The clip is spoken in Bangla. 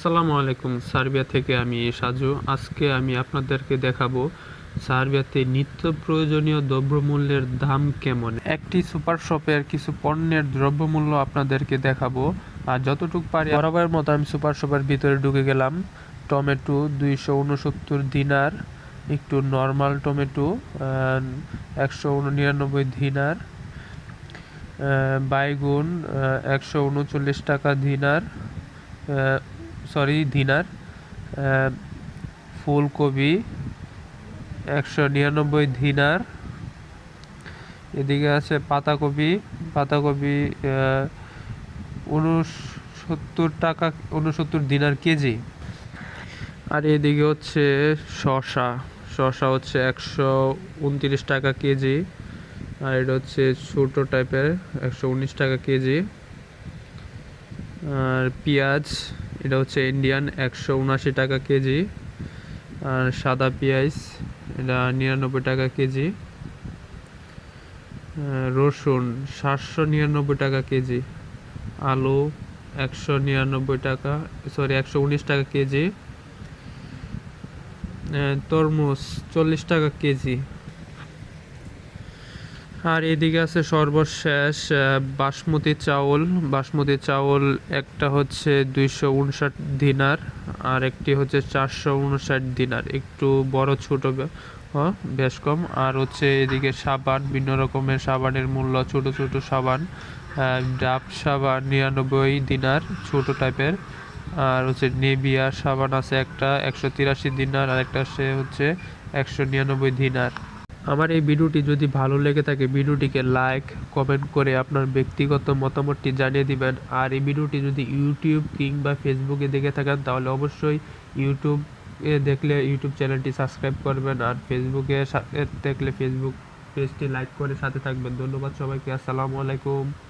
আসসালামু আলাইকুম, সার্বিয়া থেকে আমি সাজু। আজকে আমি আপনাদেরকে দেখাবো সার্বিয়াতে নিত্য প্রয়োজনীয় দ্রব্যমূল্যের দাম কেমন। একটি সুপার শপের কিছু পণ্যের দ্রব্যমূল্য আপনাদেরকে দেখাবো। আর যতটুকু পারি বরাবরের মতো আমি সুপার শপের ভিতরে ঢুকে গেলাম। টমেটো দুইশো উনসত্তর দিনার, একটু নর্মাল টমেটো একশো নিরানব্বই দিনার বাইগুন একশো উনচল্লিশ টাকা দিনার সরি, দিনার ফুলকপি একশো নিরানব্বই দিনার। এদিকে আছে পাতাকপি পাতাকপি উনসত্তর টাকা উনসত্তর দিনার কেজি। আর এদিকে হচ্ছে শসা শসা হচ্ছে একশো উনত্রিশ টাকা কেজি। আর এটা হচ্ছে ছোটো টাইপের, একশো উনিশ টাকা কেজি। আর পেঁয়াজ এটা হচ্ছে ইন্ডিয়ান একশো উনাশি টাকা কেজি। আর সাদা পেঁয়াজ, এটা নিরানব্বই টাকা কেজি। রসুন, সাতশো নিরানব্বই টাকা কেজি। আলু, একশো নিরানব্বই টাকা সরি একশো উনিশ টাকা কেজি। তরমুজ, চল্লিশ টাকা কেজি। আর এদিকে আছে সর্বশেষ বাসমতি চাউল। বাসমতি চাউল একটা হচ্ছে দুইশো উনষাট দিনার আর একটি হচ্ছে চারশো উনষাট দিনার। একটু বড়, ছোট বেশ কম। আর হচ্ছে এদিকে সাবান বিভিন্ন রকমের সাবানের মূল্য, ছোট ছোট সাবান ডাব সাবান নিরানব্বই দিনার, ছোট টাইপের। আর হচ্ছে নেভিয়া সাবান আছে একটা, একশো তিরাশি দিনার, আর একটা সে হচ্ছে একশো নিরানব্বই দিনার। আমার এই ভিডিওটি যদি ভালো লেগে থাকে, ভিডিওটিকে লাইক, কমেন্ট করে আপনার ব্যক্তিগত মতামতটি জানিয়ে দিবেন। আর এই ভিডিওটি যদি ইউটিউব কিংবা ফেসবুকে দেখে থাকেন, তাহলে অবশ্যই ইউটিউব এ দেখলে ইউটিউব চ্যানেলটি সাবস্ক্রাইব করবেন আর ফেসবুকে দেখলে ফেসবুক পেজটি লাইক করে সাথে থাকবেন। ধন্যবাদ সবাইকে। আসসালামু আলাইকুম।